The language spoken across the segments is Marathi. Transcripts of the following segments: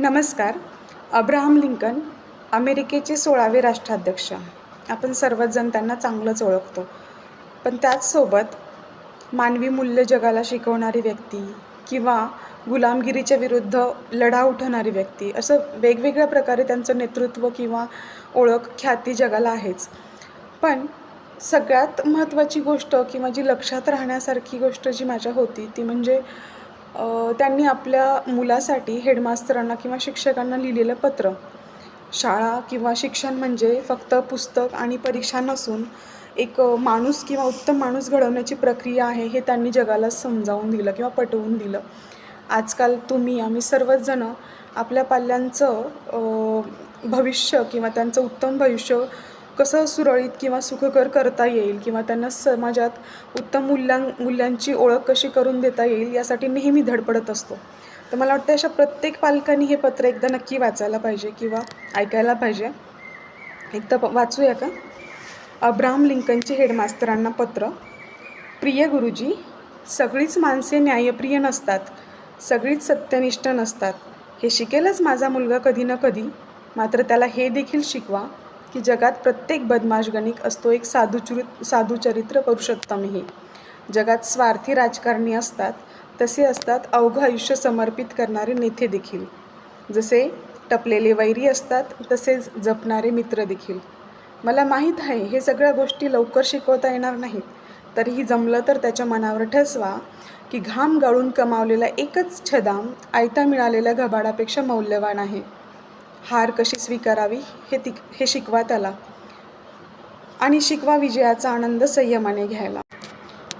नमस्कार. अब्राहम लिंकन अमेरिकेचे सोळावे राष्ट्राध्यक्ष. आपण सर्वजण त्यांना चांगलंच ओळखतो. पण त्याचसोबत मानवी मूल्य जगाला शिकवणारी व्यक्ती किंवा गुलामगिरीच्या विरुद्ध लढा उठवणारी व्यक्ती असं वेगवेगळ्या प्रकारे त्यांचं नेतृत्व किंवा ओळख ख्याती जगाला आहेच. पण सगळ्यात महत्त्वाची गोष्ट किंवा जी लक्षात राहण्यासारखी गोष्ट जी माझ्या होती ती म्हणजे त्यांनी आपल्या मुलासाठी हेडमास्तरांना किंवा शिक्षकांना लिहिलेलं पत्र. शाळा किंवा शिक्षण म्हणजे फक्त पुस्तक आणि परीक्षा नसून एक माणूस किंवा उत्तम माणूस घडवण्याची प्रक्रिया आहे हे त्यांनी जगाला समजावून दिलं किंवा पटवून दिलं. आजकाल तुम्ही आम्ही सर्वच जणं आपल्या पाल्यांचं भविष्य किंवा त्यांचं उत्तम भविष्य कसं सुरळीत किंवा सुखकर करता येईल किंवा त्यांना समाजात उत्तम मूल्यां मूल्यांची ओळख कशी करून देता येईल यासाठी नेहमी धडपडत असतो. तर मला वाटतं अशा प्रत्येक पालकांनी हे पत्र एकदा नक्की वाचायला पाहिजे किंवा ऐकायला पाहिजे. एकदा प- वाचूया का? अब्राहम लिंकनचे हेडमास्तरांना पत्र. प्रिय गुरुजी सगळीच माणसे न्यायप्रिय नसतात. सगळीच सत्यनिष्ठ नसतात. हे शिकेलच माझा मुलगा कधी ना कधी. मात्र त्याला हे देखील शिकवा. की जगात प्रत्येक बदमाश गणिक असतो एक साधुचरित साधुचरित्र पुरुषोत्तमही. जगात स्वार्थी राजकारणी असतात तसे असतात अवघं आयुष्य समर्पित करणारे नेते देखील. जसे टपलेले वैरी असतात तसेच जपणारे मित्र देखील. मला माहीत आहे हे सगळ्या गोष्टी लवकर शिकवता येणार नाहीत. तरीही जमलं तर त्याच्या मनावर ठसवा की घाम गाळून कमावलेला एकच छदाम आयता मिळालेल्या घबाडापेक्षा मौल्यवान आहे. हार कशी स्वीकारावी हे तिक हे शिकवा त्याला. आणि शिकवा विजयाचा आनंद संयमाने घ्यायला.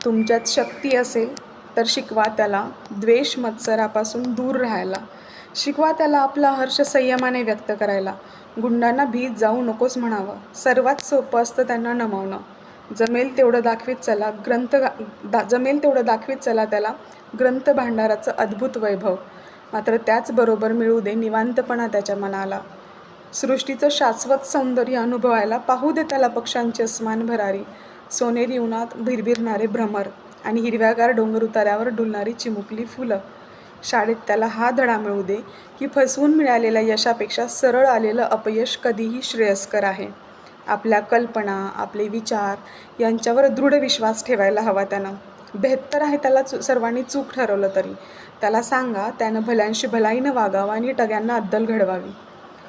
तुमच्यात शक्ती असेल तर शिकवा त्याला द्वेष मत्सरापासून दूर राहायला. शिकवा त्याला आपला हर्ष संयमाने व्यक्त करायला. गुंडांना भीत जाऊ नकोस म्हणावं. सर्वात सोपं असतं त्यांना नमवणं. जमेल तेवढं दाखवीत चला ग्रंथ गा- दा जमेल तेवढं दाखवीत चला त्याला ग्रंथ भांडाराचं अद्भुत वैभव. मात्र त्याचबरोबर मिळू दे निवांतपणा त्याच्या मनाला. सृष्टीचं शाश्वत सौंदर्य अनुभवायला पाहू दे त्याला पक्ष्यांची अस्मान भरारी. सोनेरी उन्हात भिरभिरणारे भ्रमर आणि हिरव्यागार डोंगर उतार्यावर डुलणारी चिमुकली फुलं. शाळेत त्याला हा धडा मिळू दे की फसवून मिळालेल्या यशापेक्षा सरळ आलेलं अपयश कधीही श्रेयस्कर आहे. आपल्या कल्पना आपले विचार यांच्यावर दृढ विश्वास ठेवायला हवा त्यानं. बेहत्तर आहे त्याला चु सर्वांनी चूक ठरवलं तरी. त्याला सांगा त्यानं भल्यांशी भलाईनं वागावं आणि टग्यांना अद्दल घडवावी.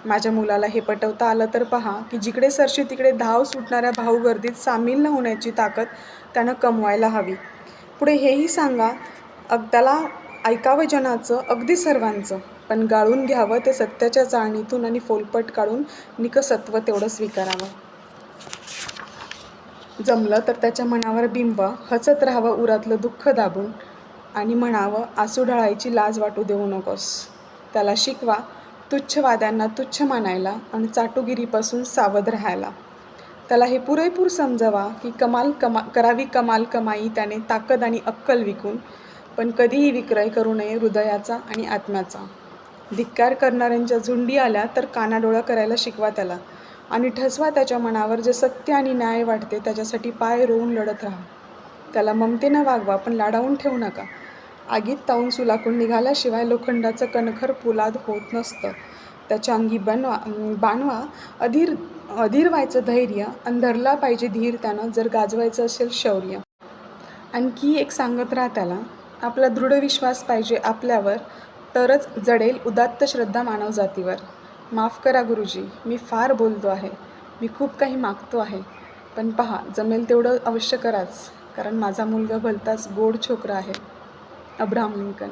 माझ्या मुलाला हे पटवता आलं तर पहा की जिकडे सरशी तिकडे धाव सुटणाऱ्या भाऊगर्दीत सामील न होण्याची ताकद त्यानं कमवायला हवी. पुढे हेही सांगा अग त्याला ऐकावं जनाचं अगदी सर्वांचं पण गाळून घ्यावं ते सत्याच्या जाणीतून आणि फोलपट काढून निकसत्व तेवढं स्वीकारावं. जमलं तर त्याच्या मनावर बिंबवा हसत राहावं उरातलं दुःख दाबून आणि म्हणावं आसू ढळायची लाज वाटू देऊ नकोस. त्याला शिकवा तुच्छवाद्यांना तुच्छ मानायला आणि चाटुगिरीपासून सावध राहायला. त्याला हे पुरेपूर समजावा की कमाल कमा करावी कमाल कमाई त्याने ताकद आणि अक्कल विकून पण कधीही विक्रय करू नये हृदयाचा आणि आत्म्याचा. धिक्कार करणाऱ्यांच्या झुंडी आल्या तर कानाडोळा करायला शिकवा त्याला. आणि ठसवा त्याच्या मनावर जे सत्य आणि न्याय वाटते त्याच्यासाठी पाय रोवून लढत राहा. त्याला ममतेनं वागवा पण लाडावून ठेवू नका. आगीत तावून सुलाकून निघाल्याशिवाय लोखंडाचं कणखर पोलाद होत नसतं. त्याच्या अंगी बनवा बाणवा अधीर अधीर व्हायचं धैर्य आणि धरला पाहिजे धीर त्यानं जर गाजवायचं असेल शौर्य. आणखी एक सांगत राहा त्याला आपला दृढ विश्वास पाहिजे आपल्यावर तरच जडेल उदात्त श्रद्धा मानव जातीवर. माफ करा गुरुजी मी फार बोलतो आहे. मी खूप काही मागतो आहे. पण पहा जमेल तेवढं अवश्य कराच कारण माझा मुलगा भलताच गोड छोकरा आहे. Abraham Lincoln